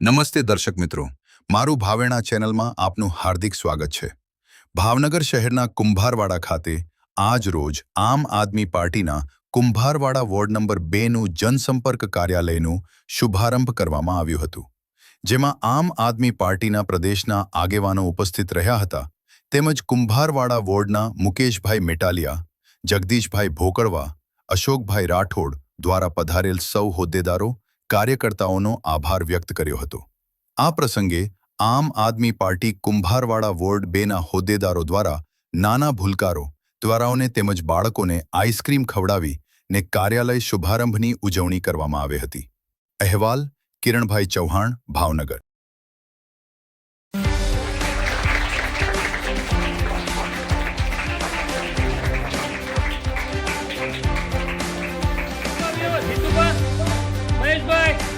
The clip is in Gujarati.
નમસ્તે દર્શક મિત્રો. મારું ભાવેણા ચેનલમાં આપનું હાર્દિક સ્વાગત છે. ભાવનગર શહેરના કુંભારવાડા ખાતે આજ રોજ આમ આદમી પાર્ટીના કુંભારવાડા વોર્ડ નંબર બેનું જનસંપર્ક કાર્યાલયનું શુભારંભ કરવામાં આવ્યું હતું. જેમાં આમ આદમી પાર્ટીના પ્રદેશના આગેવાનો ઉપસ્થિત રહ્યા હતા. તેમજ કુંભારવાડા વોર્ડના મુકેશભાઈ મેટાલિયા, જગદીશભાઈ ભોકળવા, અશોકભાઈ રાઠોડ દ્વારા પધારેલ સૌ હોદ્દેદારો કાર્યકર્તાઓનો આભાર વ્યક્ત કર્યો હતો. આ પ્રસંગે આમ આદમી પાર્ટી કુંભારવાડા વોર્ડ બેના હોદ્દેદારો દ્વારા નાના ભૂલકારો દ્વારાઓને તેમજ બાળકોને આઈસ્ક્રીમ ખવડાવી ને કાર્યાલય શુભારંભની ઉજવણી કરવામાં આવી હતી. અહેવાલ, કિરણભાઈ ચૌહાણ, ભાવનગર. Cheers,